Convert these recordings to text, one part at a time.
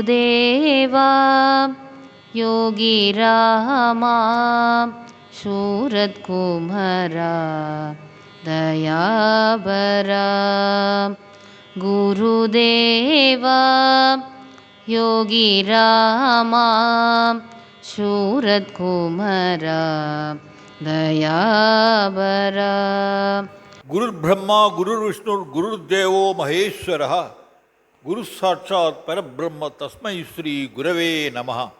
वासुदेवा योगी रामा शूरत्कुमरा दयाबरा गुरुदेवा योगी रामा शूरत्कुमरा दयाबरा गुरुर्ब्रह्मा गुरुर्विष्णुर्गुरुर्देवो महेश्वरः குரு சாட்சாத் பரபிரம்ம தஸ்மை ஸ்ரீ குரவே நமஹ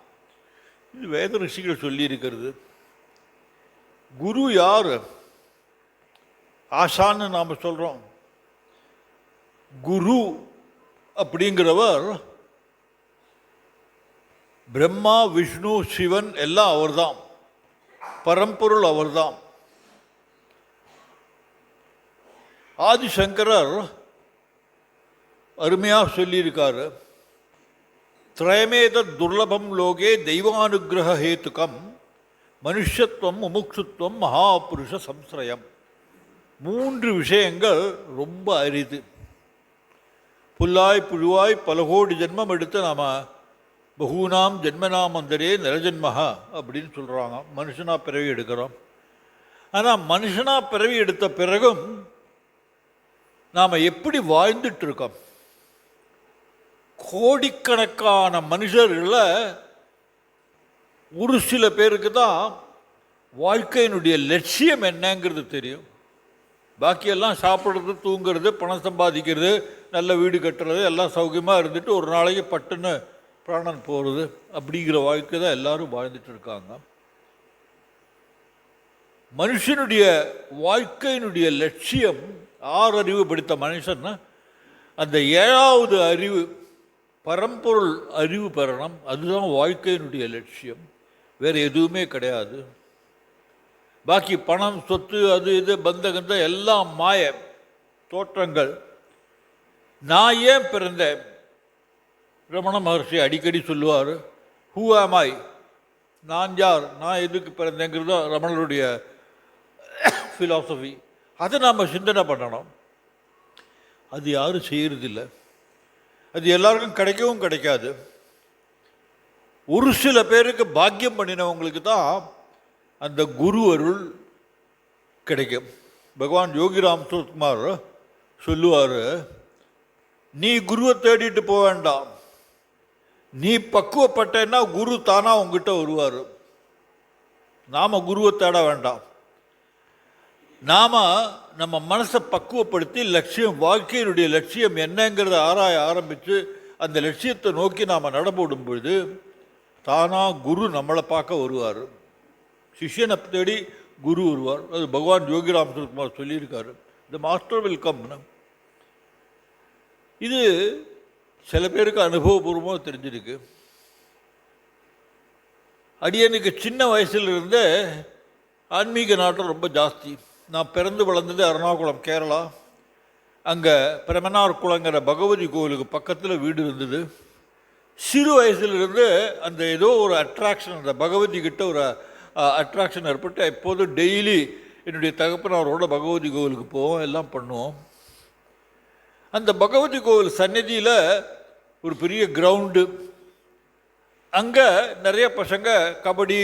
இது வேத ரிஷிகள் சொல்லியிருக்கிறது. குரு யார்? ஆசான்னு நாம் சொல்கிறோம் குரு அப்படிங்கிறவர் பிரம்மா விஷ்ணு சிவன் எல்லாம் அவர்தான். பரம்பொருள் அவர்தான். ஆதிசங்கரர் அருமையாக சொல்லியிருக்காரு. திரயமேத துர்லபம் லோகே தெய்வானுகிரக ஹேத்துக்கம் மனுஷத்துவம் முமுட்சுத்துவம் மகாபுருஷ சம்ஸ்ரயம். மூன்று விஷயங்கள் ரொம்ப அரிது. புல்லாய் புழுவாய் பல கோடி ஜென்மம் எடுத்து நாம் பகூனாம் ஜென்மனாம் அந்தரே நிரஜன்மஹா அப்படின்னு சொல்கிறாங்க மனுஷனாக பிறவி எடுக்கிறோம். ஆனால் மனுஷனாக பிறவி எடுத்த பிறகும் நாம் எப்படி வாழ்ந்துட்டு இருக்கோம்? கோடிக்கணக்கான மனுஷர்களில் ஒரு சில பேருக்கு தான் வாழ்க்கையினுடைய லட்சியம் என்னங்கிறது தெரியும். பாக்கியெல்லாம் சாப்பிட்றது தூங்குறது பணம் சம்பாதிக்கிறது நல்ல வீடு கட்டுறது எல்லாம் சௌக்கியமாக இருந்துட்டு ஒரு நாளைக்கு பட்டுன்னு பிராணன் போகிறது அப்படிங்கிற வாழ்க்கை தான் எல்லாரும் வாழ்ந்துட்டு இருக்காங்க. மனுஷனுடைய வாழ்க்கையினுடைய லட்சியம் ஆறு அறிவு படித்த மனுஷன்னா அந்த ஏழாவது அறிவு பரம்பொருள் அறிவு பெறணும். அதுதான் வாழ்க்கையினுடைய லட்சியம். வேறு எதுவுமே கிடையாது. பாக்கி பணம் சொத்து அது இது பந்த கந்த எல்லாம் மாய தோற்றங்கள். நான் ஏன் பிறந்தேன்? ரமண மகர்ஷி அடிக்கடி சொல்லுவார் ஹூ ஆமாய் நான் யார்? நான் எதுக்கு பிறந்தேங்கிறது தான் ரமணருடைய ஃபிலாசபி அதை நாம் சிந்தனை பண்ணணும். அது யாரும் செய்கிறதில்லை அது எல்லாருக்கும் கிடைக்கவும் கிடைக்காது. ஒரு சில பேருக்கு பாக்கியம் பண்ணினவங்களுக்கு தான் அந்த குரு அருள் கிடைக்கும். பகவான் யோகிராம் சுத்குமார் சொல்லுவார் நீ குருவை தேடிட்டு போக வேண்டாம். நீ பக்குவப்பட்டேன்னா குரு தானாக உங்ககிட்ட வருவார். நாம் குருவை தேட வேண்டாம். நாம் நம்ம மனசை பக்குவப்படுத்தி லட்சியம் வாழ்க்கையினுடைய லட்சியம் என்னங்கிறத ஆராய ஆரம்பித்து அந்த லட்சியத்தை நோக்கி நாம் நடப்படும் பொழுது தானாக குரு நம்மளை பார்க்க வருவார். சிஷ்யனை தேடி குரு வருவார். அது பகவான் யோகிராம் சுகுமார் சொல்லியிருக்காரு. இந்த மாஸ்டர் வில் கம் இது சில பேருக்கு அனுபவபூர்வமாக தெரிஞ்சிருக்கு. அடியனுக்கு சின்ன வயசுலேருந்தே ஆன்மீக நாட்டம் ரொம்ப ஜாஸ்தி. நான் பிறந்து வளர்ந்தது எர்ணாகுளம் கேரளா. அங்கே பிரமனார் குளங்கிற பகவதி கோவிலுக்கு பக்கத்தில் வீடு இருந்தது. சிறு வயசுலேருந்து அந்த ஏதோ ஒரு அட்ராக்ஷன் அந்த பகவதி கிட்ட ஒரு அட்ராக்ஷன் ஏற்பட்டு எப்போதும் டெய்லி என்னுடைய தகப்பனாரோட பகவதி கோவிலுக்கு போவோம் எல்லாம் பண்ணுவோம். அந்த பகவதி கோவில் சந்நிதியில் ஒரு பெரிய கிரவுண்டு அங்கே நிறைய பசங்க கபடி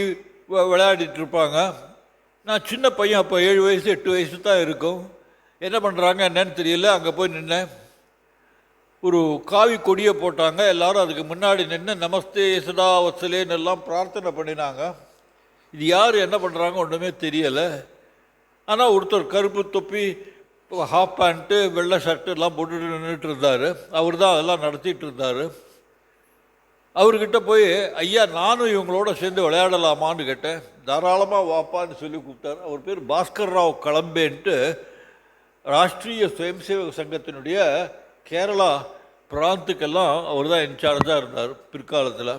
விளையாடிட்டு இருப்பாங்க. நான் சின்ன பையன் அப்போ ஏழு வயசு எட்டு வயசு தான் இருக்கும். என்ன பண்ணுறாங்க என்னன்னு தெரியல. அங்கே போய் நின்னேன். ஒரு காவி கொடியை போட்டாங்க. எல்லாரும் அதுக்கு முன்னாடி நின்று நமஸ்தே சதா எல்லாம் பிரார்த்தனை பண்ணினாங்க. இது யார் என்ன பண்ணுறாங்க ஒன்றுமே தெரியலை. ஆனால் ஒருத்தர் கருப்பு தொப்பி ஹாஃப் பேண்ட்டு வெள்ளை ஷர்ட்டு எல்லாம் போட்டுட்டு நின்றுட்டு இருந்தார். அவர் தான் அதெல்லாம் நடத்திட்டு இருந்தார். அவர்கிட்ட போய் ஐயா நானும் இவங்களோட சேர்ந்து விளையாடலாமான்னு கேட்டேன். தாராளமாக வாப்பான்னு சொல்லி கூப்பிட்டார். அவர் பேர் பாஸ்கர் ராவ் கலம்பேன்ட்டு ராஷ்ட்ரிய சுயம்சேவக சங்கத்தினுடைய கேரளா பிராந்துக்கெல்லாம் அவர் தான் இன்சார்ஜாக இருந்தார் பிற்காலத்தில்.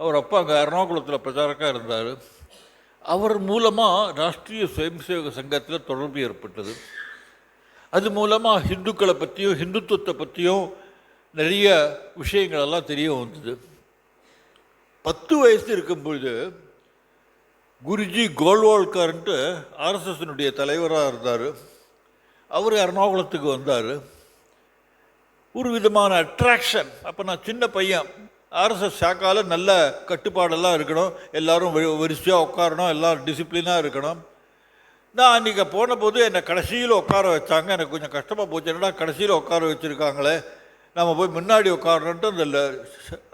அவர் அப்பா அங்கே எர்ணாகுளத்தில் பிரச்சாரக்காக இருந்தார். அவர் மூலமாக ராஷ்ட்ரிய சுயம்சேவக சங்கத்தில் தொடர்பு ஏற்பட்டது. அது மூலமாக ஹிந்துக்களை பற்றியும் ஹிந்துத்துவத்தை பற்றியும் நிறைய விஷயங்களெல்லாம் தெரிய வந்தது. பத்து வயசு இருக்கும்பொழுது குருஜி கோல்வால்கர்ன்ட்டு ஆர்எஸ்எஸ்னுடைய தலைவராக இருந்தார். அவர் எர்ணாகுளத்துக்கு வந்தார். ஒரு விதமான அட்ராக்ஷன் அப்போ நான் சின்ன பையன். ஆர்எஸ்எஸ் சாக்கால நல்ல கட்டுப்பாடெல்லாம் இருக்கணும். எல்லாரும் வரிசையாக உட்காரணும். எல்லாம் டிசிப்ளினாக இருக்கணும். நான் அன்றைக்கி போன போது என்னை கடைசியில் உட்கார வச்சாங்க. எனக்கு கொஞ்சம் கஷ்டமாக போச்சு. என்னடா கடைசியில் உட்கார வச்சுருக்காங்களே? நம்ம போய் முன்னாடி உட்காரணுன்ட்டு அந்த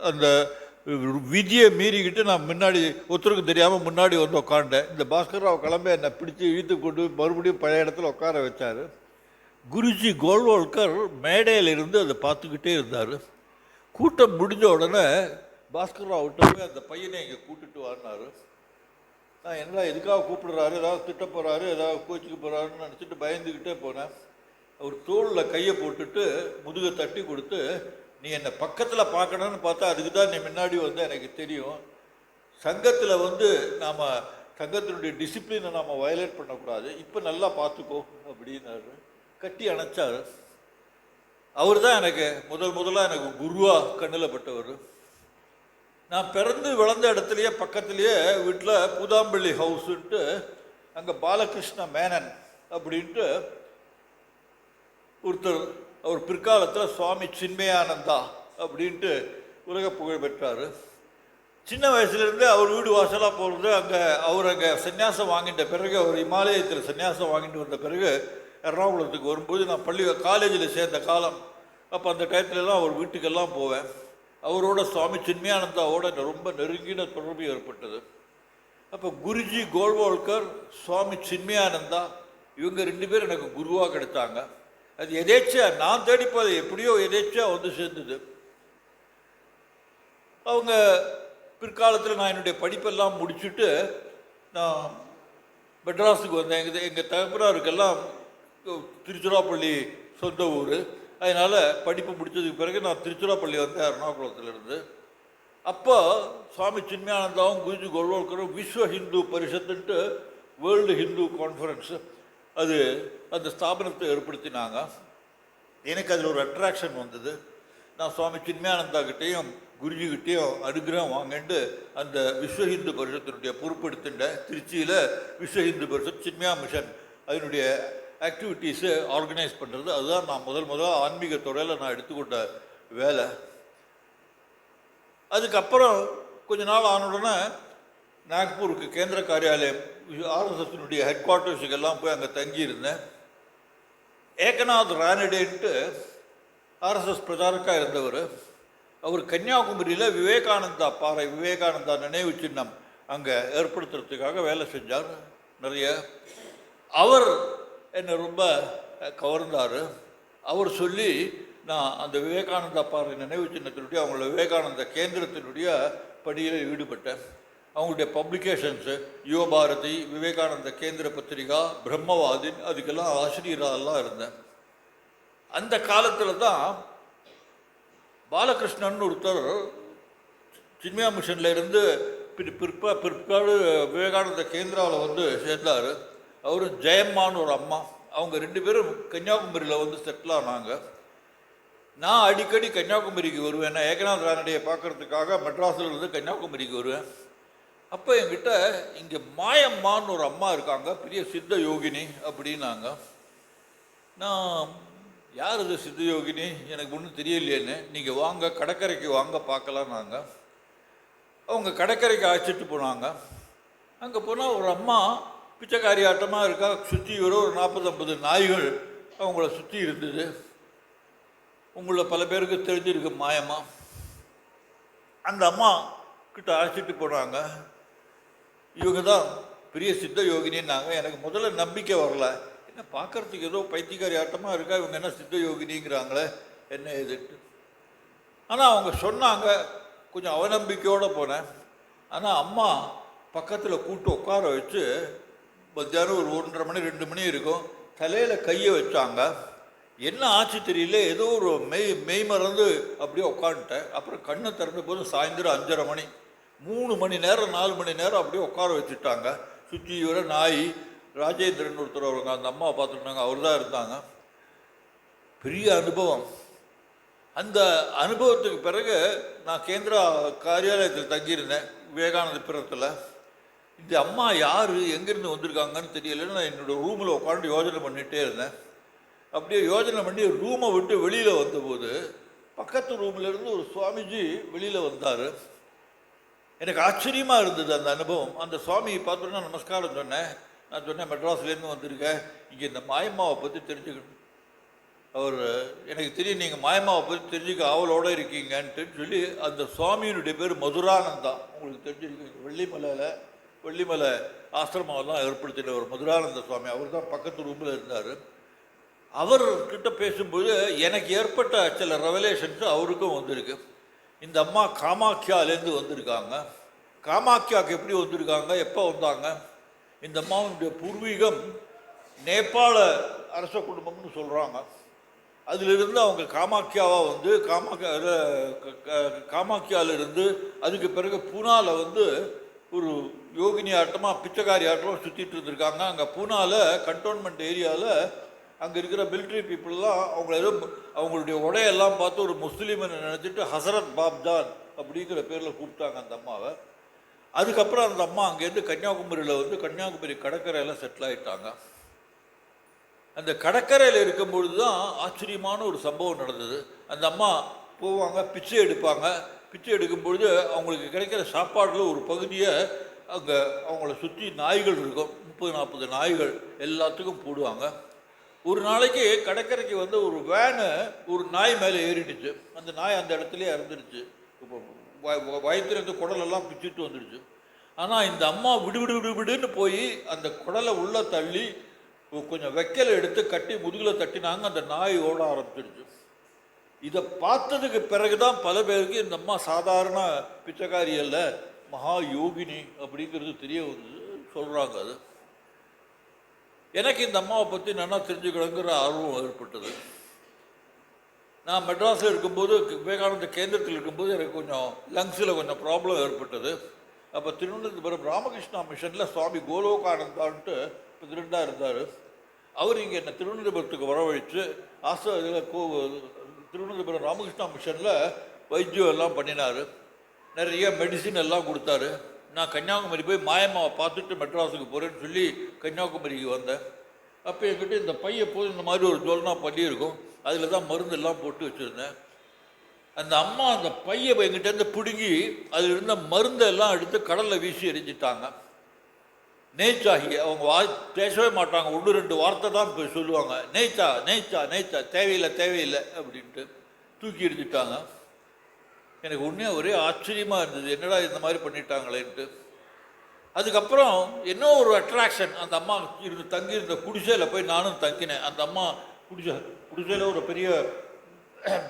அந்த விதியை மீறிக்கிட்டு நான் முன்னாடி ஒருத்தருக்கு தெரியாமல் முன்னாடி வந்து உட்காண்டேன் இந்த பாஸ்கர் ராவ் கிளம்ப என்னை பிடிச்சி இழுத்து கொண்டு மறுபடியும் பழைய இடத்துல உட்கார வச்சார். குருஜி கோல்வால்கர் மேடையில் இருந்து அதை பார்த்துக்கிட்டே இருந்தார். கூட்டம் முடிஞ்ச உடனே பாஸ்கர் ராவ்கிட்ட போய் அந்த பையனை இங்கே கூட்டிட்டு வான்னாரு. நான் என்னடா எதுக்காக கூப்பிடுறாரு? ஏதாவது திட்ட போகிறாரு ஏதாவது கோச்சிக்க போகிறாருன்னு நினச்சிட்டு பயந்துக்கிட்டே போனேன். அவர் தோளில் கையை போட்டுட்டு முதுகை தட்டி கொடுத்து நீ என்னை பக்கத்தில் பார்க்கணும்னு பார்த்தா அதுக்கு தான் நீ முன்னாடி வந்து எனக்கு தெரியும். சங்கத்தில் வந்து நாம் சங்கத்தினுடைய டிசிப்ளினை நாம் வயலேட் பண்ணக்கூடாது. இப்போ நல்லா பார்த்துக்கோ அப்படின்னாரு. கட்டி அணைச்சார். அவர் தான் எனக்கு முதல் முதலாக எனக்கு குருவாக கண்ணில் பட்டவர். நான் பிறந்து வளர்ந்த இடத்துலையே பக்கத்துலேயே வீட்டில் பூதாம்பள்ளி ஹவுஸுன்ட்டு அங்கே பாலகிருஷ்ண மேனன் அப்படின்ட்டு ஒருத்தர் அவர் பிற்காலத்தில் சுவாமி சின்மயானந்தா அப்படின்ட்டு உலக புகழ் பெற்றார். சின்ன வயசுலேருந்தே அவர் வீடு வாசலாக போகிறது அங்கே அவர் அங்கே சன்னியாசம் வாங்கிட்ட பிறகு அவர் இமாலயத்தில் சன்னியாசம் வாங்கிட்டு வந்த பிறகு எறணாகுளத்துக்கு வரும்போது நான் பள்ளி காலேஜில் சேர்ந்த காலம். அப்போ அந்த டயத்துலலாம் அவர் வீட்டுக்கெல்லாம் போவேன். அவரோட சுவாமி சின்மயானந்தாவோட ரொம்ப நெருங்கின தொடர்பு ஏற்பட்டது. அப்போ குருஜி கோல்வால்கர் சுவாமி சின்மயானந்தா இவங்க ரெண்டு பேரும் எனக்கு குருவாக கிடைத்தாங்க அது எதேச்சா நான் தேடிப்பது எப்படியோ எதேச்சா வந்து சேர்ந்தது. அவங்க பிற்காலத்தில் நான் என்னுடைய படிப்பெல்லாம் முடிச்சுட்டு நான் மெட்ராஸுக்கு வந்தேன். எங்கள் எங்கள் தகப்பனாருக்கெல்லாம் திருச்சிராப்பள்ளி சொந்த ஊர். அதனால் படிப்பு முடிச்சதுக்கு பிறகு நான் திருச்சிராப்பள்ளி வந்தேன் எர்ணாகுளத்துலேருந்து அப்போ சுவாமி சின்மயானந்தாவும் குருஜி கோல்வால்கரும் விஸ்வ ஹிந்து பரிஷத்துன்ட்டு வேர்ல்டு ஹிந்து கான்ஃபரன்ஸு அது அந்த ஸ்தாபனத்தை ஏற்படுத்தினாங்க. எனக்கு அதில் ஒரு அட்ராக்ஷன் வந்தது. நான் சுவாமி சின்மயானந்தா கிட்டேயும் குருஜிகிட்டேயும் அனுகிரகம் வாங்கிட்டு அந்த விஸ்வ ஹிந்து பரிஷத்தினுடைய பொறுப்பெடுத்துட்டேன் திருச்சியில் விஸ்வ ஹிந்து பரிஷத் சின்மயா மிஷன் அதனுடைய ஆக்டிவிட்டீஸை ஆர்கனைஸ் பண்ணுறது அதுதான் நான் முதல் முதல்ல ஆன்மீக துறையில் நான் எடுத்துக்கொண்ட வேலை. அதுக்கப்புறம் கொஞ்ச நாள் ஆன உடனே நாக்பூருக்கு கேந்திர காரியாலயம் ஆர்எஸ்எஸ்னுடைய ஹெட் குவார்ட்டர்ஸுக்கெல்லாம் போய் அங்கே தங்கியிருந்தேன். ஏகநாத் ரானடேன்ட்டு ஆர்எஸ்எஸ் பிரச்சாரக்காக இருந்தவர். அவர் கன்னியாகுமரியில் விவேகானந்தா பாறை விவேகானந்தா நினைவு சின்னம் அங்கே ஏற்படுத்துறதுக்காக வேலை செஞ்சார். நிறைய. அவர் என்னை ரொம்ப கவர்ந்தார். அவர் சொல்லி நான் அந்த விவேகானந்தா பாறை நினைவு சின்னத்தினுடைய அவங்கள விவேகானந்த கேந்திரத்தினுடைய பணியில் ஈடுபட்டேன். அவங்களுடைய பப்ளிகேஷன்ஸு யுவபாரதி விவேகானந்த கேந்திர பத்திரிகா பிரம்மவாதின் அதுக்கெல்லாம் ஆசிரியராகலாம் இருந்தேன். அந்த காலத்தில் தான் பாலகிருஷ்ணன் ஒருத்தர் சின்மயா மிஷனில் இருந்து பிற் பிற்பா பிற்பாடு விவேகானந்த கேந்திராவில் வந்து சேர்ந்தார். அவரும் ஜெயம்மான்னு ஒரு அம்மா. அவங்க ரெண்டு பேரும் கன்னியாகுமரியில் வந்து செட்டில் ஆனாங்க. நான் அடிக்கடி கன்னியாகுமரிக்கு வருவேன். நான் ஏகநாத் ரானடியை பார்க்கறதுக்காக மெட்ராஸில் இருந்து கன்னியாகுமரிக்கு வருவேன். அப்போ என்கிட்ட இங்கே மாயம்மான்னு ஒரு அம்மா இருக்காங்க. பெரிய சித்த யோகினி அப்படின்னாங்க. நான் யார் இது சித்த யோகினி? எனக்கு ஒன்றும் தெரியலையேன்னு. நீங்கள் வாங்க கடற்கரைக்கு வாங்க பார்க்கலாம் நாங்கள் அவங்க கடற்கரைக்கு அழைச்சிட்டு போனாங்க. அங்கே போனால் ஒரு அம்மா பிச்சைக்காரி ஆட்டமாக இருக்கா. சுற்றி ஒரு ஒரு நாற்பது ஐம்பது நாய்கள் அவங்கள சுற்றி இருந்தது. உங்களை பல பேருக்கு தெரிஞ்சிருக்கு மாயமா அந்த அம்மா கிட்ட அழைச்சிட்டு போனாங்க. இவங்க தான் பெரிய சித்த யோகினின்னாங்க எனக்கு முதல்ல நம்பிக்கை வரல. என்ன பார்க்கறதுக்கு ஏதோ பைத்தியக்காரி ஆட்டமாக இருக்கா? இவங்க என்ன சித்த யோகினிங்கிறாங்களே? என்ன எதுட்டு ஆனால் அவங்க சொன்னாங்க. கொஞ்சம் அவநம்பிக்கையோடு போனேன். ஆனால் அம்மா பக்கத்தில் கூட்டு உட்கார வச்சு மத்தியானம் ஒரு ஒன்றரை மணி ரெண்டு மணி இருக்கும். தலையில் கையை வச்சாங்க. என்ன ஆச்சு தெரியல. ஏதோ ஒரு மெய் மெய் மறந்து அப்படியே உட்காந்துட்டேன். அப்புறம் கண்ணை திறந்த போது சாயந்தரம் அஞ்சரை மணி. மூணு மணி நேரம் நாலு மணி நேரம் அப்படியே உட்கார வச்சுட்டாங்க. சுற்றி இவர நாய் ராஜேந்திரன் ஒருத்தர் அவங்க அந்த அம்மா பார்த்துட்டாங்க அவர் தான் இருந்தாங்க. பெரிய அனுபவம். அந்த அனுபவத்துக்கு பிறகு நான் கேந்திரா காரியாலயத்தில் தங்கியிருந்தேன் விவேகானந்த பிறத்தில் இந்த அம்மா யார்? எங்கேருந்து வந்திருக்காங்கன்னு தெரியலன்னு நான் என்னோட ரூமில் உட்காந்து யோஜனை பண்ணிகிட்டே இருந்தேன். அப்படியே யோஜனை பண்ணி ரூமை விட்டு வெளியில் வந்தபோது பக்கத்து ரூம்லேருந்து ஒரு சுவாமிஜி வெளியில் வந்தார். எனக்கு ஆச்சரியமாக இருந்தது அந்த அனுபவம். அந்த சுவாமியை பார்த்தோன்னா நமஸ்காரம் சொன்னேன். நான் சொன்னேன் மெட்ராஸ்லேருந்து வந்திருக்கேன் இங்கே இந்த மாயம்மாவை பற்றி தெரிஞ்சுக்கணும். அவர் எனக்கு தெரியும் நீங்கள் மாயம்மாவை பற்றி தெரிஞ்சுக்க ஆவலோடு இருக்கீங்கன்ட்டு சொல்லி அந்த சுவாமியினுடைய பேர் மதுரானந்தா. உங்களுக்கு தெரிஞ்சிருக்கீங்க வெள்ளிமலையில் வெள்ளிமலை ஆசிரமெல்லாம் ஏற்படுத்தின ஒரு மதுரானந்த சுவாமி. அவர் தான் பக்கத்து ரூமில் இருந்தார். அவர்கிட்ட பேசும்போது எனக்கு ஏற்பட்ட சில ரெவலேஷன்ஸ் அவருக்கும் வந்திருக்கு. இந்த அம்மா காமாக்கியாலேருந்து வந்திருக்காங்க. காமாக்கியாவுக்கு எப்படி வந்திருக்காங்க? எப்போ வந்தாங்க? இந்த அம்மாவுடைய பூர்வீகம் நேபாள அரச குடும்பம்னு சொல்கிறாங்க அதிலிருந்து அவங்க காமாக்கியாவாக வந்து காமாக்கியா க- இருந்து அதுக்கு பிறகு பூனாவில் வந்து ஒரு யோகினி ஆட்டமாக பிச்சைக்காரி ஆட்டமாக சுற்றிட்டு இருந்திருக்காங்க. அங்கே பூனாவில் கண்டோன்மெண்ட் ஏரியாவில் அங்கே இருக்கிற மிலிட்ரி பீப்புளெலாம் அவங்கள ஏதோ அவங்களுடைய உடையெல்லாம் பார்த்து ஒரு முஸ்லீம்னு நினச்சிட்டு ஹசரத் பாப்ஜான் அப்படிங்கிற பேரில் கூப்பிட்டாங்க அந்த அம்மாவை. அதுக்கப்புறம் அந்த அம்மா அங்கேருந்து கன்னியாகுமரியில் வந்து கன்னியாகுமரி கடற்கரையில் செட்டில் ஆயிட்டாங்க. அந்த கடற்கரையில் இருக்கும்பொழுது தான் ஆச்சரியமான ஒரு சம்பவம் நடந்தது. அந்த அம்மா போவாங்க பிச்சை எடுப்பாங்க. பிச்சை எடுக்கும்பொழுது அவங்களுக்கு கிடைக்கிற சாப்பாடில் ஒரு பகுதியை அங்கே அவங்கள சுற்றி நாய்கள் இருக்கும். முப்பது நாற்பது நாய்கள் எல்லாத்துக்கும் போடுவாங்க. ஒரு நாளைக்கு கடற்கரைக்கு வந்து ஒரு வேனு ஒரு நாய் மேலே ஏறிடுச்சு. அந்த நாய் அந்த இடத்துலயே இறந்துடுச்சு இப்போ வ- வ- வயிற்றுலேருந்து குடலெல்லாம் பிச்சுட்டு வந்துடுச்சு. ஆனால் இந்த அம்மா விடு விடு விடு விடுன்னு போய் அந்த குடலை உள்ளே தள்ளி கொஞ்சம் வெக்கலை எடுத்து கட்டி முதுகில் தட்டினாங்க. அந்த நாய் ஓட ஆரம்பிச்சிடுச்சு இதை பார்த்ததுக்கு பிறகுதான் பல பேருக்கு இந்த அம்மா சாதாரண பிச்சைக்காரி அல்ல மகா யோகினி அப்படிங்கிறது தெரிய வந்து சொல்கிறாங்க அது. எனக்கு இந்த அம்மாவை பற்றி நல்லா தெரிஞ்சுக்கணுங்கிற ஆர்வம் ஏற்பட்டது. நான் மெட்ராஸில் இருக்கும்போது விவேகானந்த கேந்திரத்தில் இருக்கும்போது எனக்கு கொஞ்சம் லங்ஸில் கொஞ்சம் ப்ராப்ளம் ஏற்பட்டது. அப்போ திருவனந்தபுரம் ராமகிருஷ்ணா மிஷனில் சுவாமி கோலோகானந்தான்ட்டு பிரசிடெண்டாக இருந்தார். அவர் இங்கே என்னை திருவனந்தபுரத்துக்கு வரவழைச்சு ஆசை இதில் கோ திருவனந்தபுரம் ராமகிருஷ்ணா மிஷனில் வைத்தியம் எல்லாம் பண்ணினார். நிறைய மெடிசின் எல்லாம் கொடுத்தாரு. நான் கன்னியாகுமரி போய் மாயம்மாவை பார்த்துட்டு மெட்ராஸுக்கு போகிறேன்னு சொல்லி கன்னியாகுமரிக்கு வந்தேன். அப்போ என்கிட்ட இந்த பையன் போது இந்த மாதிரி ஒரு ஜோல்னா பண்ணி இருக்கும் அதில் தான் மருந்து எல்லாம் போட்டு வச்சுருந்தேன். அந்த அம்மா அந்த பையை எங்கிட்டேருந்து பிடுங்கி அதில் இருந்த மருந்தெல்லாம் எடுத்து கடலில் வீசி எரிஞ்சிட்டாங்க நேய்ச்சாகி அவங்க வா பேசவே மாட்டாங்க. ஒன்று ரெண்டு வார்த்தை தான் போய் சொல்லுவாங்க. நேச்சா நேச்சா நேய்ச்சா தேவையில்லை தேவையில்லை அப்படின்ட்டு தூக்கி எரிஞ்சிட்டாங்க எனக்கு உண்மையாக ஒரே ஆச்சரியமாக இருந்தது. என்னடா இந்த மாதிரி பண்ணிட்டாங்களேன்ட்டு. அதுக்கப்புறம் என்ன ஒரு அட்ராக்ஷன் அந்த அம்மா இருந்து தங்கி இருந்த குடிசையில் போய் நானும் தங்கினேன். அந்த அம்மா குடிசை குடிசையில் ஒரு பெரிய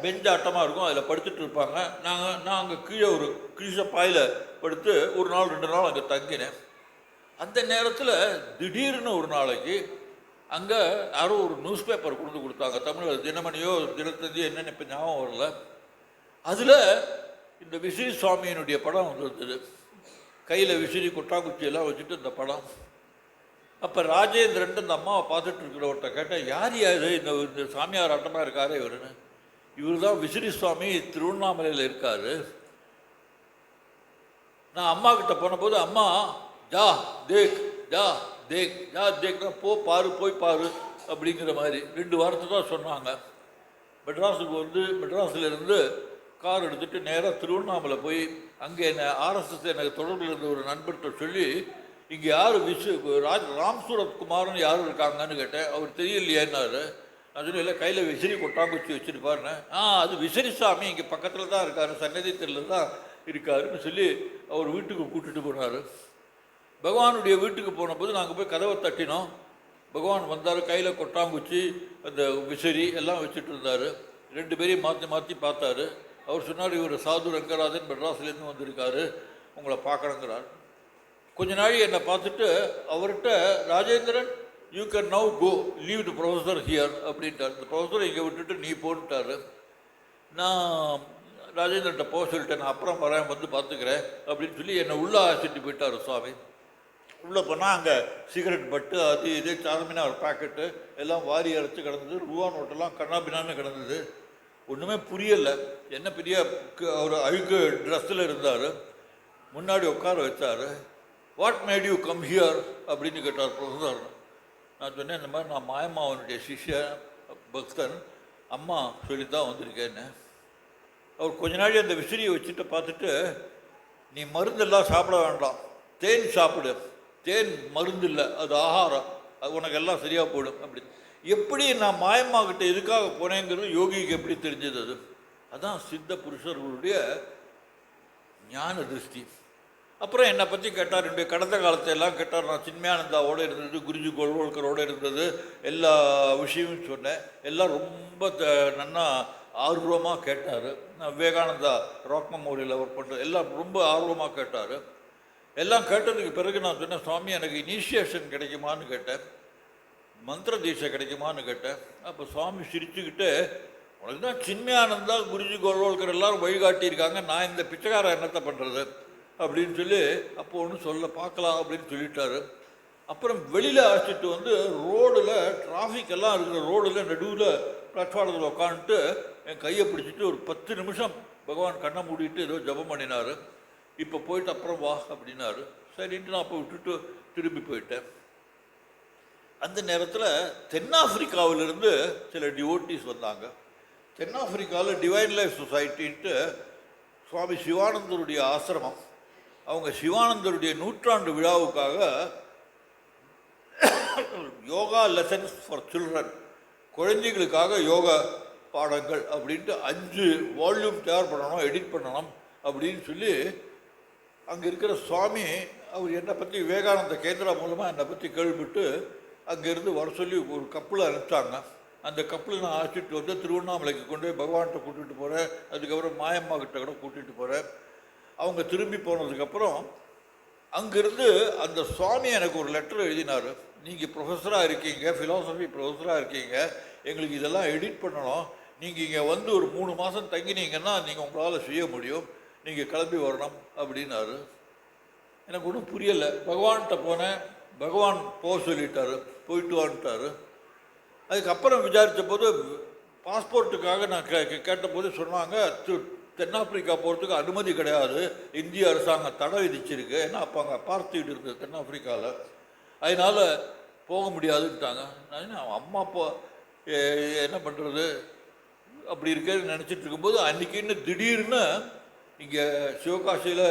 பெஞ்ச் ஆட்டமாக இருக்கும். அதில் படுத்துட்டு இருப்பாங்க. நாங்கள் நான் அங்கே கீழே ஒரு கிழிச பாயில் படுத்து ஒரு நாள் ரெண்டு நாள் அங்கே தங்கினேன். அந்த நேரத்தில் திடீர்னு ஒரு நாளைக்கு அங்கே யாரோ ஒரு நியூஸ் பேப்பர் கொண்டு கொடுத்தாங்க. தமிழ் தினமணியோ தினத்தந்தியோ என்னென்னு இப்போ ஞாபகம் வரல. அதில் இந்த விசிறி சுவாமியினுடைய படம் வந்திருந்தது கையில் விசிறி கொட்டாங்குச்சி எல்லாம் வச்சுட்டு இந்த படம். அப்போ ராஜேந்திரன் இந்த அம்மாவை பார்த்துட்டு இருக்கிறவர்கிட்ட கேட்டேன் யார் யார்? இந்த இந்த சாமியார் ஆட்டமாக இருக்காரு இவருன்னு. இவர் தான் விசிறி சுவாமி திருவண்ணாமலையில் இருக்கார். நான் அம்மா கிட்ட போனபோது அம்மா ஜா தேக் ஜா தேக் ஜா தேக்னா போ பாரு போய் பாரு அப்படிங்கிற மாதிரி. ரெண்டு வாரத்தை தான் சொன்னாங்க. மெட்ராஸுக்கு வந்து மெட்ராஸில் இருந்து கார் எடுத்துட்டு நேராக திருவண்ணாமலை போய் அங்கே என்ன ஆர்எஸ்எஸ் எனக்கு தொடர்பில் இருந்த ஒரு நண்பர்கிட்ட சொல்லி இங்கே யார் விசு ராஜ் ராம் சூரத் குமார்னு யார் இருக்காங்கன்னு கேட்டேன். அவர் தெரியலையேன்னாரு. நான் சொல்லி இல்லை கையில் விசிறி கொட்டாங்குச்சி வச்சுருப்பாருன்னு ஆ அது விசிறி சாமி இங்கே பக்கத்தில் தான் இருக்காரு சன்னதி தெருவில் தான் இருக்காருன்னு சொல்லி அவர் வீட்டுக்கு கூட்டிட்டு போனார். பகவானுடைய வீட்டுக்கு போனபோது நாங்கள் போய் கதவை தட்டினோம். பகவான் வந்தார் கையில் கொட்டாங்குச்சி அந்த விசிறி எல்லாம் வச்சுட்டு இருந்தார். ரெண்டு பேரையும் மாற்றி மாற்றி பார்த்தாரு. அவர் சொன்னார் இவர் சாது ரங்கராஜன் மெட்ராஸ்லேருந்து வந்திருக்காரு உங்களை பார்க்கணுங்கிறார். கொஞ்ச நாள் என்னை பார்த்துட்டு அவர்கிட்ட Rajendran you can now go leave to professor here அப்படின்ட்டார். இந்த ப்ரொஃபஸரை இங்கே விட்டுட்டு நீ போட்டுட்டாரு நான் ராஜேந்திரன்ட்ட போக சொல்லிட்டேன் நான் அப்புறம் வரேன் வந்து பார்த்துக்கிறேன் அப்படின்னு சொல்லி என்னை உள்ளே அழைச்சிட்டு போயிட்டார் சுவாமி. உள்ளே போனால் அங்கே சிகரெட் பட்டு அது இது சாதமினா ஒரு பாக்கெட்டு எல்லாம் வாரி அரைச்சி கிடந்தது ரூபா நோட்டெல்லாம் கண்ணாபினான்னு கிடந்தது. ஒன்றுமே புரியலை. என்ன பெரிய ஒரு அழுக்கு ட்ரெஸ்ஸில் இருந்தார். முன்னாடி உட்கார வச்சார். What made you come here அப்படின்னு கேட்டார் ப்ரொஃபஸர் நான் சொன்னேன் இந்த மாதிரி நான் மாயம்மாவனுடைய சிஷ்யன் பக்தன் அம்மா சொல்லி தான் வந்திருக்கேன்னு. அவர் கொஞ்ச நாள் அந்த விசிறியை வச்சுட்டு பார்த்துட்டு நீ மருந்தெல்லாம் சாப்பிட வேண்டாம். தேன் சாப்பிடு. தேன் மருந்து இல்லை அது ஆகாரம். அது உனக்கு எல்லாம் சரியாக போயிடும். அப்படின்னு. எப்படி நான் மாயமாகிட்ட எதுக்காக போனேங்கிறது யோகிக்கு எப்படி தெரிஞ்சது அது? அதான் சித்த புருஷர்களுடைய ஞான திருஷ்டி. அப்புறம் என்னை பற்றி கேட்டார். என்னுடைய கடந்த காலத்தை எல்லாம் கேட்டார். நான் சின்மயானந்தாவோடு இருந்தது குருஜி கோல்வோல்கரோடு இருந்தது எல்லா விஷயமும் சொன்னேன். எல்லாம் ரொம்ப த- நன்னா ஆர்வமாக கேட்டார். நான் விவேகானந்தா ராக் மெமோரியல் ஒர்க் பண்ணுறது எல்லாம் ரொம்ப ஆர்வமாக கேட்டார். எல்லாம் கேட்டதுக்கு பிறகு நான் சொன்னேன் சுவாமி எனக்கு இனிஷியேஷன் கிடைக்குமான்னு கேட்டேன். மந்திர தீட்சை கிடைக்குமான்னு கேட்டேன். அப்போ சுவாமி சிரிச்சுக்கிட்டு உனக்கு தான் சின்மயானந்தா குருஜி கோல்வோல்கர் எல்லாரும் வழிகாட்டியிருக்காங்க. நான் இந்த பிச்சைக்கார என்னத்தை பண்ணுறது அப்படின்னு சொல்லி அப்போ ஒன்றும் சொல்ல பார்க்கலாம் அப்படின்னு சொல்லிட்டாரு. அப்புறம் வெளியில் அழைச்சிட்டு வந்து ரோடில் டிராஃபிக் எல்லாம் இருக்கிற ரோடில் நடுவில் பிளாட்ஃபாரத்தில் உட்காந்துட்டு என் கையை பிடிச்சிட்டு ஒரு பத்து நிமிஷம் பகவான் கண்ணை மூடிட்டு ஏதோ ஜெபம் பண்ணினார். இப்போ போயிட்டு அப்புறம் வா அப்படின்னாரு. சரின்ட்டு நான் அப்போ விட்டுட்டு திரும்பி போயிட்டேன். அந்த நேரத்தில் தென்னாப்பிரிக்காவிலிருந்து சில டிவோட்டிஸ் வந்தாங்க. தென்னாப்பிரிக்காவில் டிவைன் லைஃப் சொசைட்டின்ட்டு சுவாமி சிவானந்தருடைய ஆசிரமம். அவங்க சிவானந்தருடைய நூற்றாண்டு விழாவுக்காக யோகா லெசன்ஸ் ஃபார் சில்ட்ரன் குழந்தைகளுக்காக யோகா பாடங்கள் அப்படின்ட்டு அஞ்சு வால்யூம் தயார் பண்ணணும் எடிட் பண்ணணும் அப்படின்னு சொல்லி அங்கே இருக்கிற சுவாமி அவர் என்னை பற்றி விவேகானந்த கேந்திரா மூலமாக என்னை பற்றி கேள்விப்பட்டு அங்கேருந்து வர சொல்லி ஒரு கப்பலை அனுப்பிச்சாங்க. அந்த கப்பலில் நான் அழைச்சிட்டு வந்து திருவண்ணாமலைக்கு கொண்டு போய் பகவான்கிட்ட கூட்டிகிட்டு போகிறேன் அதுக்கப்புறம் மாயம்மா கிட்ட கூட கூட்டிகிட்டு போகிறேன் அவங்க திரும்பி போனதுக்கப்புறம் அங்கேருந்து அந்த சுவாமி எனக்கு ஒரு லெட்டர் எழுதினார். நீங்கள் ப்ரொஃபஸராக இருக்கீங்க ஃபிலாசபி ப்ரொஃபஸராக இருக்கீங்க. எங்களுக்கு இதெல்லாம் எடிட் பண்ணணும். நீங்கள் இங்கே வந்து ஒரு மூணு மாதம் தங்கினீங்கன்னா நீங்கள் உங்களால் செய்ய முடியும். நீங்கள் கிளம்பி வரணும் அப்படின்னாரு. எனக்கு ஒன்றும் புரியலை. பகவான்கிட்ட போனேன். பகவான் போக சொல்லிட்டாரு போயிட்டு வான்ட்டாரு அதுக்கப்புறம் விசாரித்த போது பாஸ்போர்ட்டுக்காக நான் கே கேட்டபோது சொன்னாங்க தென்னாப்பிரிக்கா போகிறதுக்கு அனுமதி கிடையாது. இந்திய அரசாங்கம் தடை விதிச்சிருக்கு. ஏன்னா அப்போ அங்கே பார்த்துக்கிட்டு இருந்தது தென்னாப்பிரிக்காவில் அதனால் போக முடியாதுன்ட்டாங்க. நான் என்ன, அம்மா அப்பா என்ன பண்ணுறது அப்படி இருக்கேன்னு நினச்சிட்டு இருக்கும்போது அன்றைக்கின்னு திடீர்னு இங்கே சிவகாசியில்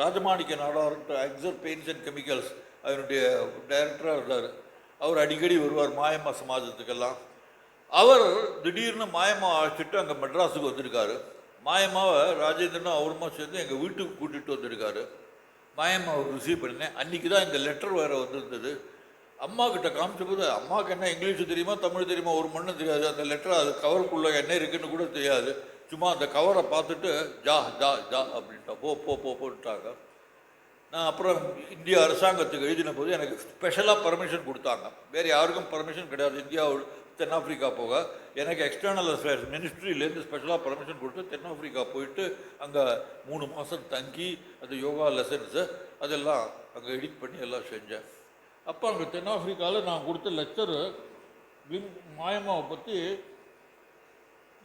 ராஜமாணிக்க நாடார்ன்ற அக்சர் பெயின்ஸ் அண்ட் கெமிக்கல்ஸ் அதனுடைய டைரக்டராக இருந்தார் அவர் அடிக்கடி வருவார் மாயம்மா சமாஜத்துக்கெல்லாம். அவர் திடீர்னு மாயம்மா அழைச்சிட்டு அங்கே மெட்ராஸுக்கு வந்திருக்காரு. மாயம்மாவை ராஜேந்திரனும் அவருமா சேர்ந்து எங்கள் வீட்டுக்கு கூட்டிகிட்டு வந்திருக்காரு. மாயம்மாவை ரிசீவ் பண்ணேன். அன்றைக்கி தான் இந்த லெட்டர் வேறு வந்திருந்தது. அம்மா கிட்ட காமிச்ச போது அம்மாவுக்கு என்ன இங்கிலீஷ் தெரியுமா தமிழ் தெரியுமா ஒரு மண்ணும் தெரியாது. அந்த லெட்டர் அது கவருக்குள்ளே என்ன இருக்குன்னு கூட தெரியாது. சும்மா அந்த கவரை பார்த்துட்டு ஜா ஜா ஜா அப்படின்ட்டா. போ போ போ போட்டாங்க நான் அப்புறம் இந்திய அரசாங்கத்துக்கு எழுதின போது எனக்கு ஸ்பெஷலாக பர்மிஷன் கொடுத்தாங்க. வேறு யாருக்கும் பர்மிஷன் கிடையாது. இந்தியாவில் தென்னாப்பிரிக்கா போக. எனக்கு எக்ஸ்டர்னல் அஃபேர்ஸ் மினிஸ்ட்ரியிலேருந்து ஸ்பெஷலாக பர்மிஷன் கொடுத்து தென்னாப்பிரிக்கா போயிட்டு அங்கே மூணு மாதம் தங்கி அந்த யோகா லெசன்ஸு அதெல்லாம் அங்கே எடிட் பண்ணி எல்லாம் செஞ்சேன். அப்போ அங்கே தென்னாப்பிரிக்காவில் நான் கொடுத்த லெக்சரு விம் மாயமாவை பற்றி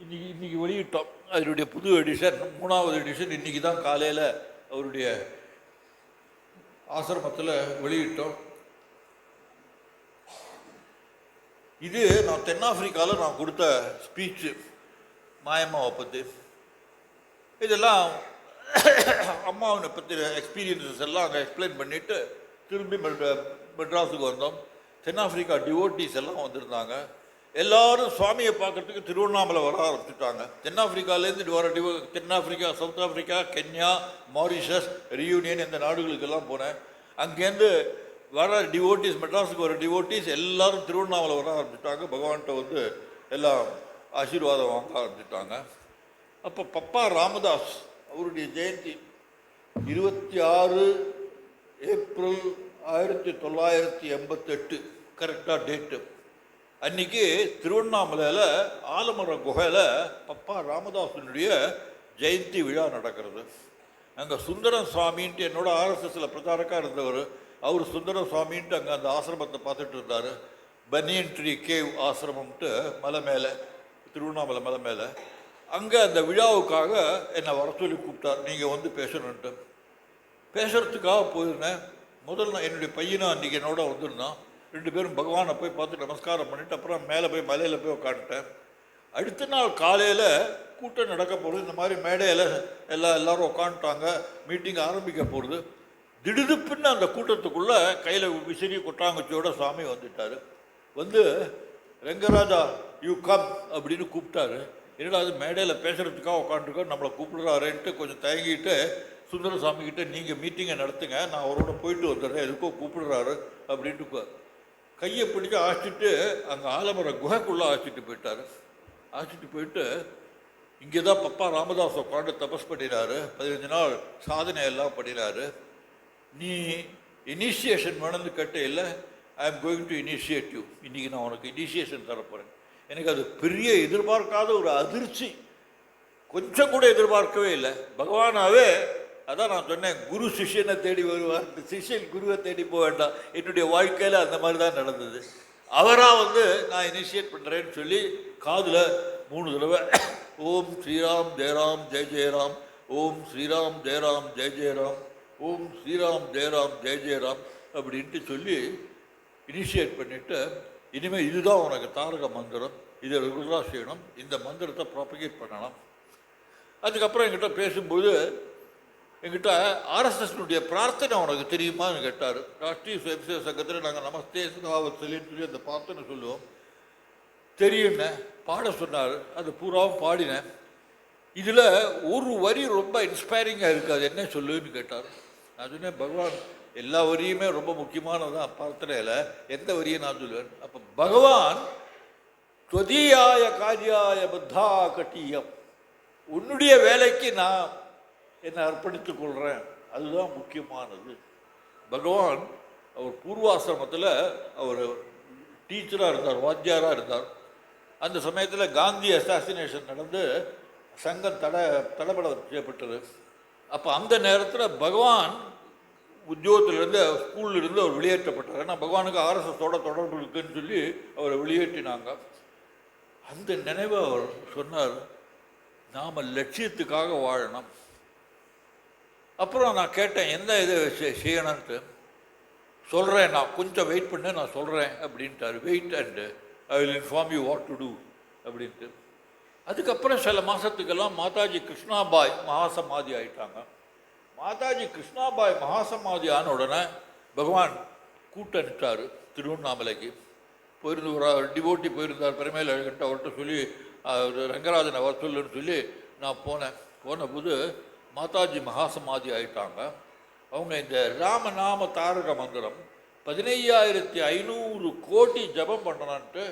இன்றைக்கி இன்னைக்கு வெளியிட்டோம். அதனுடைய புது எடிஷன் மூணாவது எடிஷன் இன்றைக்கி தான் காலையில் அவருடைய ஆசிரமத்தில் வெளியிட்டோம். இது நான் தென்னாப்பிரிக்காவில் நான் கொடுத்த ஸ்பீச்சு மாயம்மாவை பற்றி இதெல்லாம் அம்மாவை பற்றின எக்ஸ்பீரியன்சஸ் எல்லாம் அங்கே எக்ஸ்பிளைன் பண்ணிவிட்டு திரும்பி மெட்ராஸுக்கு வந்தோம். தென்னாப்பிரிக்கா டிவோட்டிஸ் எல்லாம் வந்திருந்தாங்க. எல்லாரும் சுவாமியை பார்க்கறதுக்கு திருவண்ணாமலை வர ஆரம்பிச்சுட்டாங்க. தென்னாப்பிரிக்காலேருந்து வர டிவ தென்னாப்பிரிக்கா South Africa Kenya Mauritius Reunion இந்த நாடுகளுக்கெல்லாம் போனேன். அங்கேருந்து வர டிவோட்டிஸ் மெட்ராஸுக்கு வர டிவோட்டிஸ் எல்லாரும் திருவண்ணாமலை வர ஆரம்பிச்சுட்டாங்க. பகவான்கிட்ட வந்து எல்லாம் ஆசீர்வாதம் வாங்க ஆரம்பிச்சுட்டாங்க. அப்போ பப்பா ராமதாஸ் அவருடைய ஜெயந்தி இருபத்தி ஆறு ஏப்ரல் ஆயிரத்தி தொள்ளாயிரத்தி எண்பத்தெட்டு. கரெக்டாக டேட்டு. அன்னைக்கு திருவண்ணாமலையில் ஆலமரம் குகையில் பப்பா ராமதாசனுடைய ஜெயந்தி விழா நடக்கிறது. அங்கே சுந்தரம் சுவாமின்ட்டு என்னோட ஆர்எஸ்எஸில் பிரச்சாரக்காக இருந்தவர். அவர் சுந்தரம் சுவாமின்ட்டு அங்கே அந்த ஆசிரமத்தை பார்த்துட்டு இருந்தார். பனியன் ட்ரீ கேவ் ஆசிரமம்ட்டு மலை மேலே திருவண்ணாமலை மலை மேலே. அங்கே அந்த விழாவுக்காக என்னை வர சொல்லி கூப்பிட்டார். நீங்கள் வந்து பேசணுன்ட்டு. பேசுறதுக்காக போயிருந்தேன். முதல்ல நான் என்னுடைய பையனும் அன்றைக்கி என்னோட வந்திருந்தான். ரெண்டு பேரும் பகவானை போய் பார்த்து நமஸ்காரம் பண்ணிவிட்டு அப்புறம் மேலே போய் மலையில் போய் உட்காந்துட்டேன் அடுத்த நாள் காலையில் கூட்டம் நடக்க போகிறது இந்த மாதிரி மேடையில் எல்லா எல்லோரும் உட்காந்துட்டாங்க மீட்டிங் ஆரம்பிக்க போகிறது திடுதுப்புன்னு அந்த கூட்டத்துக்குள்ளே கையில் விசிறி கொட்டாங்குச்சியோட சாமி வந்துட்டார். வந்து ரங்கராஜா யூ கம் அப்படின்னு கூப்பிட்டாரு. என்னடா அது மேடையில் பேசுகிறதுக்காக உட்காந்துருக்கோம் நம்மளை கூப்பிடுறாருன்ட்டு கொஞ்சம் தயங்கிட்டு சுந்தரசாமி கிட்டே நீங்கள் மீட்டிங்கை நடத்துங்க. நான் அவரோட போயிட்டு வந்துடுறேன். எதுக்கோ கூப்பிடுறாரு அப்படின்ட்டு கையை பிடிச்சி ஆச்சிட்டு அங்கே ஆலமர குகைக்குள்ளே ஆச்சிட்டு போயிட்டார். ஆச்சிட்டு போயிட்டு இங்கே தான் பப்பா ராமதாஸ் உட்காந்து தபஸ் பண்ணினாரு பதினஞ்சு நாள் சாதனை எல்லாம் பண்ணினாரு நீ இனிஷியேஷன் வேணும்னு கேட்ட இல்லை. I am going to initiate you இன்றைக்கி நான் உனக்கு இனிஷியேஷன் தரப்போகிறேன் எனக்கு அது பெரிய எதிர்பார்க்காத ஒரு அதிர்ச்சி. கொஞ்சம் கூட எதிர்பார்க்கவே இல்லை. பகவானாவே அதான் நான் சொன்னேன் குரு சிஷ்யனை தேடி வருவார். சிஷ்யன் குருவை தேடி போக வேண்டாம். என்னுடைய வாழ்க்கையில் அந்த மாதிரி தான் நடந்தது. அவராக வந்து நான் இனிஷியேட் பண்ணுறேன்னு சொல்லி காதில் மூணு தடவை ஓம் ஸ்ரீராம் ஜெயராம் ஜெய ஜெயராம் ஓம் ஸ்ரீராம் ஜெயராம் ஜெய ஜெயராம் ஓம் ஸ்ரீராம் ஜெயராம் ஜெய ஜெயராம் அப்படின்ட்டு சொல்லி இனிஷியேட் பண்ணிவிட்டு இனிமேல் இதுதான் உனக்கு தாரக மந்திரம். இதை ரெகுலராக செய்யணும் இந்த மந்திரத்தை ப்ராப்பகேட் பண்ணலாம். அதுக்கப்புறம் என்கிட்ட பேசும்போது என்கிட்ட ஆர்எஸ்எஸ்னுடைய பிரார்த்தனை உனக்கு தெரியுமான்னு கேட்டார். ராஷ்ட்ரிய சுயசேவ சங்கத்தில் நாங்கள் நமஸ்தே சுகாவத் சொல்லின்னு சொல்லி அந்த பிரார்த்தனை சொல்லுவோம். தெரியும்னே? பாட சொன்னார். அது பூராவும் பாடினேன் இதில் ஒரு வரி ரொம்ப இன்ஸ்பைரிங்காக இருக்குது அது என்ன சொல்லுன்னு கேட்டார். நான் சொன்னேன் பகவான் எல்லா வரியுமே ரொம்ப முக்கியமானதான் பிரார்த்தனையில். எந்த வரியை நான் சொல்லுவேன்? அப்போ பகவான் தொதியாய காரியாய பத்தா கட்டியம் உன்னுடைய வேலைக்கு நான் என்னை அர்ப்பணித்துக் கொள்கிறேன் அதுதான் முக்கியமானது. பகவான் அவர் பூர்வாசிரமத்தில் அவர் டீச்சராக இருந்தார் வாத்தியாராக இருந்தார். அந்த சமயத்தில் காந்தி அசாசினேஷன் நடந்து சங்கம் தட தடபட செய்யப்பட்டது. அப்போ அந்த நேரத்தில் பகவான் உத்தியோகத்திலிருந்து ஸ்கூல்லிருந்து அவர் வெளியேற்றப்பட்டார். ஏன்னா பகவானுக்கு ஆர்எஸ்எஸோட தொடர்பு இருக்குன்னு சொல்லி அவரை வெளியேற்றினாங்க. அந்த நினைவை அவர் சொன்னார். நாம் லட்சியத்துக்காக வாழணும். அப்புறம் நான் கேட்டேன் எந்த இதை செ- செய்யணும்ன்ட்டு? சொல்கிறேன் நான் கொஞ்சம் வெயிட் பண்ண நான் சொல்கிறேன் அப்படின்ட்டார். Wait and I will inform you what to do அப்படின்ட்டு. அதுக்கப்புறம் சில மாதத்துக்கெல்லாம் மாதாஜி கிருஷ்ணாபாய் மகாசமாதி ஆயிட்டாங்க. மாதாஜி கிருஷ்ணாபாய் மகாசமாதி ஆன உடனே பகவான் கூட்டணிட்டார் திருவண்ணாமலைக்கு. போயிருந்து ஒரு டிவோட்டி போயிருந்தார் பெருமையில் அழகிட்ட அவர்கிட்ட சொல்லி அவர் ரங்கராஜனை வர சொல்லுன்னு சொல்லி நான் போனேன். போன போது மாதாஜி மகாசமாதி ஆயிட்டாங்க. அவங்க இந்த ராமநாம தாரக மந்திரம் பதினையாயிரத்தி ஐநூறு கோடி ஜபம் பண்ணணுன்ட்டு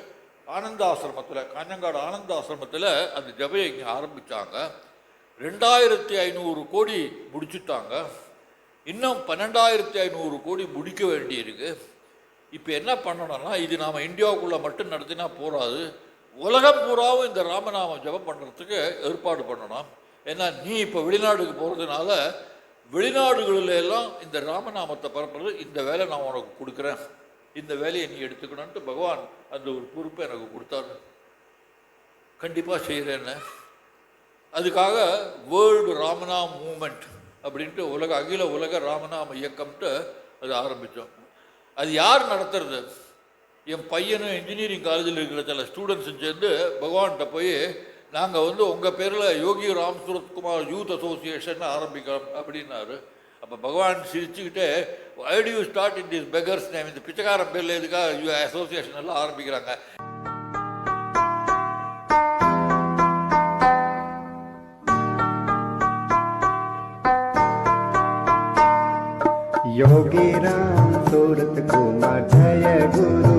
ஆனந்தாசிரமத்தில் காஞ்சங்காடு ஆனந்தாசிரமத்தில் அந்த ஜபையை இங்கே ஆரம்பித்தாங்க ரெண்டாயிரத்தி ஐநூறு கோடி முடிச்சுட்டாங்க. இன்னும் பன்னெண்டாயிரத்தி ஐநூறு கோடி முடிக்க வேண்டியிருக்கு. இப்போ என்ன பண்ணணும்னா இது நாம் இந்தியாவுக்குள்ளே மட்டும் நடத்தினா போகாது உலகம் பூராவும் இந்த ராமநாமம் ஜெபம் பண்ணுறதுக்கு ஏற்பாடு பண்ணணும். ஏன்னா நீ இப்போ வெளிநாடுக்கு போகிறதுனால வெளிநாடுகளில் எல்லாம் இந்த ராமநாமத்தை பரப்புறது இந்த வேலை நான் உனக்கு கொடுக்குறேன். இந்த வேலையை நீ எடுத்துக்கணுன்ட்டு பகவான் அந்த ஒரு பொறுப்பை எனக்கு கொடுத்தாரு. கண்டிப்பாக செய்கிறேன்னு அதுக்காக வேர்ல்டு ராமநாம் மூமெண்ட் அப்படின்ட்டு உலக அகில உலக ராமநாம இயக்கம்ட்டு அது ஆரம்பித்தோம். அது யார் நடத்துறது? என் பையனும் இன்ஜினியரிங் காலேஜில் இருக்கிற சில ஸ்டூடெண்ட்ஸும் சேர்ந்து பகவான்கிட்ட போய் நாங்கள் வந்து உங்கள் பேரில் யோகி ராம் சுரத்குமார் யூத் அசோசியேஷன் ஆரம்பிக்கிறோம் அப்படின்னாரு. அப்போ பகவான் சிரிச்சுக்கிட்டே did you start in this beggar's name இந்த பிச்சைக்காரன் பேரில் எதுக்காக யூ அசோசியேஷன் எல்லாம் ஆரம்பிக்கிறாங்க. யோகி ராம் சூரத் குமார் ஜய குரு